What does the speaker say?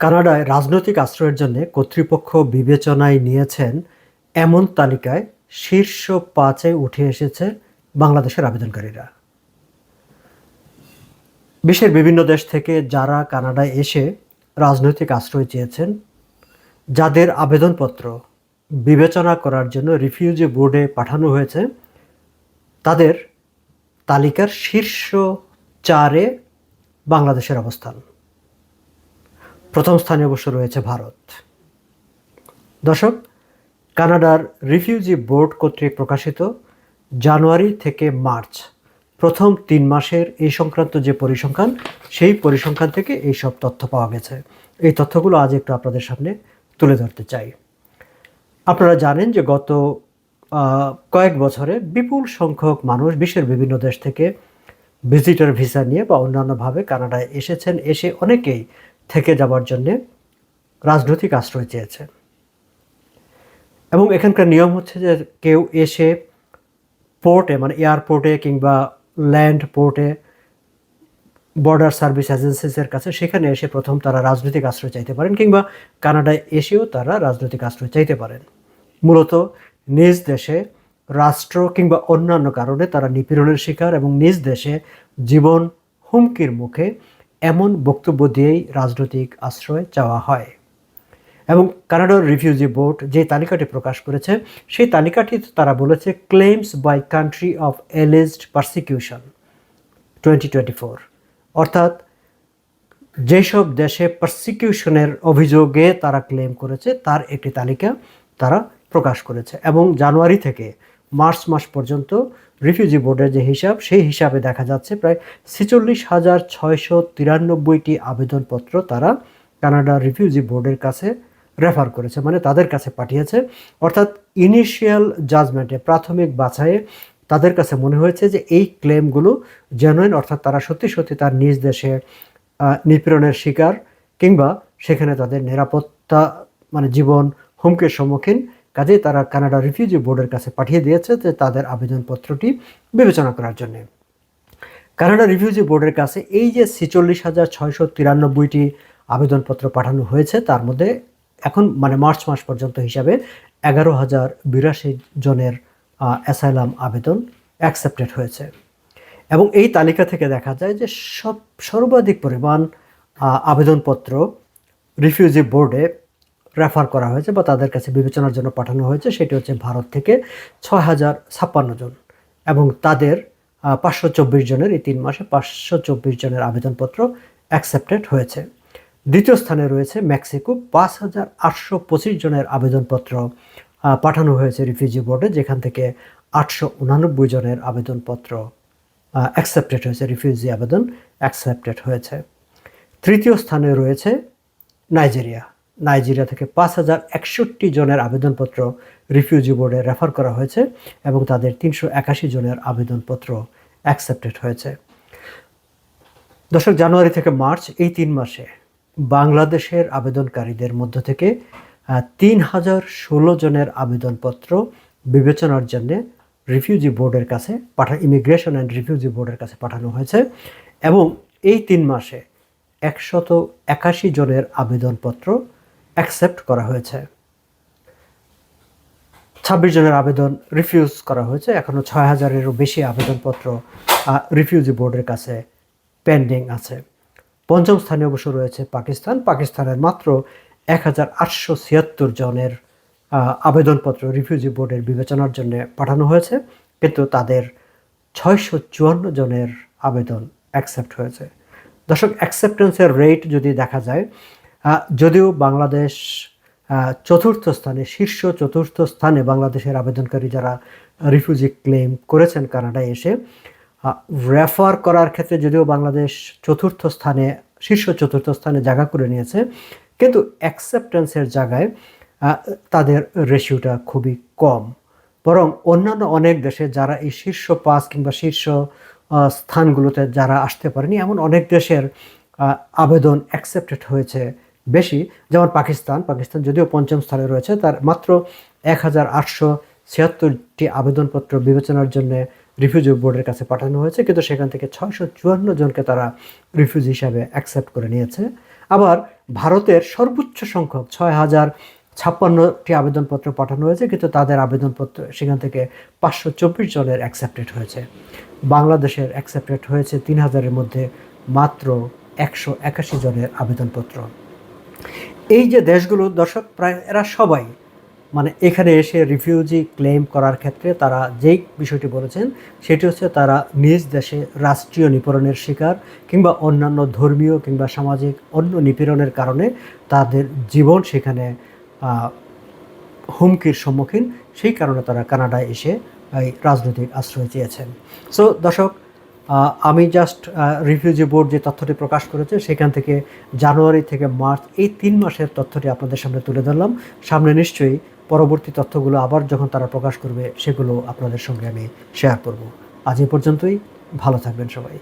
কানাডায় রাজনৈতিক আশ্রয়ের জন্য কর্তৃপক্ষ বিবেচনায় নিয়েছেন এমন তালিকায় শীর্ষ পাঁচে উঠে এসেছে বাংলাদেশের আবেদনকারীরা। বিশ্বের বিভিন্ন দেশ থেকে যারা কানাডায় এসে রাজনৈতিক আশ্রয় চেয়েছেন, যাদের আবেদনপত্র বিবেচনা করার জন্য রিফিউজি বোর্ডে পাঠানো হয়েছে, তাদের তালিকার শীর্ষ চারে বাংলাদেশের অবস্থান। প্রথম স্থানে অবশ্য রয়েছে ভারত। দর্শক, কানাডার রিফিউজি বোর্ড কর্তৃক প্রকাশিত জানুয়ারি থেকে মার্চ প্রথম তিন মাসের এই সংক্রান্ত যে পরিসংখ্যান, সেই পরিসংখ্যান থেকে এই সব তথ্য পাওয়া গেছে। এই তথ্যগুলো আজ একটু আপনাদের সামনে তুলে ধরতে চাই। আপনারা জানেন যে গত কয়েক বছরে বিপুল সংখ্যক মানুষ বিশ্বের বিভিন্ন দেশ থেকে ভিজিটর ভিসা নিয়ে বা অন্যান্যভাবে কানাডায় এসেছেন। এসে অনেকেই থেকে যাবার জন্যে রাজনৈতিক আশ্রয় চেয়েছে। এবং এখানকার নিয়ম হচ্ছে যে কেউ এসে পোর্টে মানে এয়ারপোর্টে কিংবা ল্যান্ড পোর্টে, বর্ডার সার্ভিস এজেন্সিসের কাছে সেখানে এসে প্রথম তারা রাজনৈতিক আশ্রয় চাইতে পারেন কিংবা কানাডায় এসেও তারা রাজনৈতিক আশ্রয় চাইতে পারেন। মূলত নিজ দেশে রাষ্ট্র কিংবা অন্যান্য কারণে তারা নিপীড়নের শিকার এবং নিজ দেশে জীবন হুমকির মুখে এমন বক্তব্য দিয়েই রাজনৈতিক আশ্রয় চাওয়া হয়। এবং কানাডার রিফিউজি বোর্ড যে তালিকাটি প্রকাশ করেছে, সেই তালিকাটি তারা বলেছে claims by country of alleged persecution twenty twenty four. অর্থাৎ যেসব দেশে পারসিকিউশনের অভিযোগে তারা ক্লেম করেছে, তার একটি তালিকা তারা প্রকাশ করেছে। এবং জানুয়ারি থেকে মার্চ মাস পর্যন্ত রিফিউজি বোর্ডের যে হিসাব, সেই হিসাবে দেখা যাচ্ছে প্রায় ছেচল্লিশ হাজার ছয়শো তিরানব্বইটি আবেদনপত্র তারা কানাডা রিফিউজি বোর্ডের কাছে রেফার করেছে মানে তাদের কাছে পাঠিয়েছে। অর্থাৎ ইনিশিয়াল জাজমেন্টে প্রাথমিক বাছাইয়ে তাদের কাছে মনে হয়েছে যে এই ক্লেমগুলো জেনুইন অর্থাৎ তারা সত্যি সত্যি তার নিজ দেশে নিপীড়নের শিকার, কিংবা সেখানে তাদের নিরাপত্তা মানে জীবন হুমকির সম্মুখীন কাজেই তারা কানাডা রিফিউজি বোর্ডের কাছে পাঠিয়ে দিয়েছে যে তাদের আবেদনপত্রটি বিবেচনা করার জন্যে। কানাডা রিফিউজি বোর্ডের কাছে এই যে ছেচল্লিশ হাজার ছয়শো তিরানব্বইটি আবেদনপত্র পাঠানো হয়েছে, তার মধ্যে এখন মানে মার্চ মাস পর্যন্ত হিসাবে এগারো হাজার বিরাশি জনের অ্যাসাইলাম আবেদন অ্যাকসেপ্টেড হয়েছে। এবং এই তালিকা থেকে দেখা যায় যে সব সর্বাধিক পরিমাণ আবেদনপত্র রিফিউজি বোর্ডে রেফার করা হয়েছে বা তাদের কাছে বিবেচনার জন্য পাঠানো হয়েছে, সেটি হচ্ছে ভারত থেকে ছয় হাজার ছাপ্পান্ন জন এবং তাদের পাঁচশো চব্বিশ জনের এই তিন মাসে পাঁচশো চব্বিশ জনের আবেদনপত্র অ্যাকসেপ্টেড হয়েছে। দ্বিতীয় স্থানে রয়েছে মেক্সিকো, পাঁচ হাজার আটশো পঁচিশ জনের আবেদনপত্র পাঠানো হয়েছে রিফিউজি বোর্ডে, যেখান থেকে আটশো উনানব্বই জনের আবেদনপত্র অ্যাকসেপ্টেড হয়েছে, রিফিউজি আবেদন অ্যাকসেপ্টেড হয়েছে। তৃতীয় স্থানে রয়েছে নাইজেরিয়া। নাইজেরিয়া থেকে পাঁচ হাজার একষট্টি জনের আবেদনপত্র রিফিউজি বোর্ডে রেফার করা হয়েছে এবং তাদের তিনশো একাশি জনের আবেদনপত্র অ্যাকসেপ্টেড হয়েছে। দশক জানুয়ারি থেকে মার্চ এই তিন মাসে বাংলাদেশের আবেদনকারীদের মধ্য থেকে তিন হাজার ষোলো জনের আবেদনপত্র বিবেচনার জন্যে রিফিউজি বোর্ডের কাছে পাঠা, ইমিগ্রেশন অ্যান্ড রিফিউজি বোর্ডের কাছে পাঠানো হয়েছে এবং এই তিন মাসে একশত একাশি জনের আবেদনপত্র অ্যাকসেপ্ট করা হয়েছে। ছাব্বিশ জনের আবেদন রিফিউজ করা হয়েছে। এখনও ছয় হাজারেরও বেশি আবেদনপত্র রিফিউজি বোর্ডের কাছে পেন্ডিং আছে। পঞ্চম স্থানে অবশ্য রয়েছে পাকিস্তান। পাকিস্তানের মাত্র এক হাজার আটশো ছিয়াত্তর জনের আবেদনপত্র রিফিউজি বোর্ডের বিবেচনার জন্য পাঠানো হয়েছে। কিন্তু তাদের ছয়শো চুয়ান্ন জনের আবেদন অ্যাকসেপ্ট হয়েছে। দর্শক অ্যাকসেপ্টেন্সের রেট যদি দেখা যায় যদিও বাংলাদেশ চতুর্থ স্থানে, শীর্ষ চতুর্থ স্থানে বাংলাদেশের আবেদনকারী যারা রিফিউজি ক্লেম করেছেন কানাডায় এসে রেফার করার ক্ষেত্রে যদিও বাংলাদেশ চতুর্থ স্থানে, শীর্ষ চতুর্থ স্থানে জায়গা করে নিয়েছে, কিন্তু অ্যাকসেপ্টেন্সের জায়গায় তাদের রেশিওটা খুবই কম। বরং অন্যান্য অনেক দেশে যারা এই শীর্ষ পাস কিংবা শীর্ষ স্থানগুলোতে যারা আসতে পারেনি, এমন অনেক দেশের আবেদন অ্যাকসেপ্টেড হয়েছে বেশি, যেমন পাকিস্তান পাকিস্তান যদিও পঞ্চম স্থানে রয়েছে, তার মাত্র এক হাজার আটশো ছিয়াত্তরটি আবেদনপত্র বিবেচনার জন্য রিফিউজি বোর্ডের কাছে পাঠানো হয়েছে, কিন্তু সেখান থেকে ছয়শো চুয়ান্ন জনকে তারা রিফিউজি হিসাবে অ্যাকসেপ্ট করে নিয়েছে। আবার ভারতের সর্বোচ্চ সংখ্যক ছয় হাজার ছাপ্পান্নটি আবেদনপত্র পাঠানো হয়েছে, কিন্তু তাদের আবেদনপত্র সেখান থেকে পাঁচশো চব্বিশ জনের অ্যাকসেপ্টেড হয়েছে। বাংলাদেশের অ্যাকসেপ্টেড হয়েছে তিন হাজারের মধ্যে মাত্র একশো একাশি জনের আবেদনপত্র। এই যে দেশগুলো, দর্শক, প্রায় এরা সবাই মানে এখানে এসে রিফিউজি ক্লেম করার ক্ষেত্রে তারা যেই বিষয়টি বলেছেন, সেটি হচ্ছে তারা নিজ দেশে রাষ্ট্রীয় নিপীড়নের শিকার কিংবা অন্যান্য ধর্মীয় কিংবা সামাজিক অন্য নিপীড়নের কারণে তাদের জীবন সেখানে হুমকির সম্মুখীন। সেই কারণে তারা কানাডায় এসে এই রাজনৈতিক আশ্রয় চেয়েছেন। সো দর্শক আমি জাস্ট রিফিউজি বোর্ড যে তথ্যটি প্রকাশ করেছে, সেখান থেকে জানুয়ারি থেকে মার্চ এই তিন মাসের তথ্যটি আপনাদের সামনে তুলে ধরলাম। সামনে নিশ্চয়ই পরবর্তী তথ্যগুলো আবার যখন তারা প্রকাশ করবে, সেগুলো আপনাদের সঙ্গে আমি শেয়ার করব। আজ এ পর্যন্তই, ভালো থাকবেন সবাই।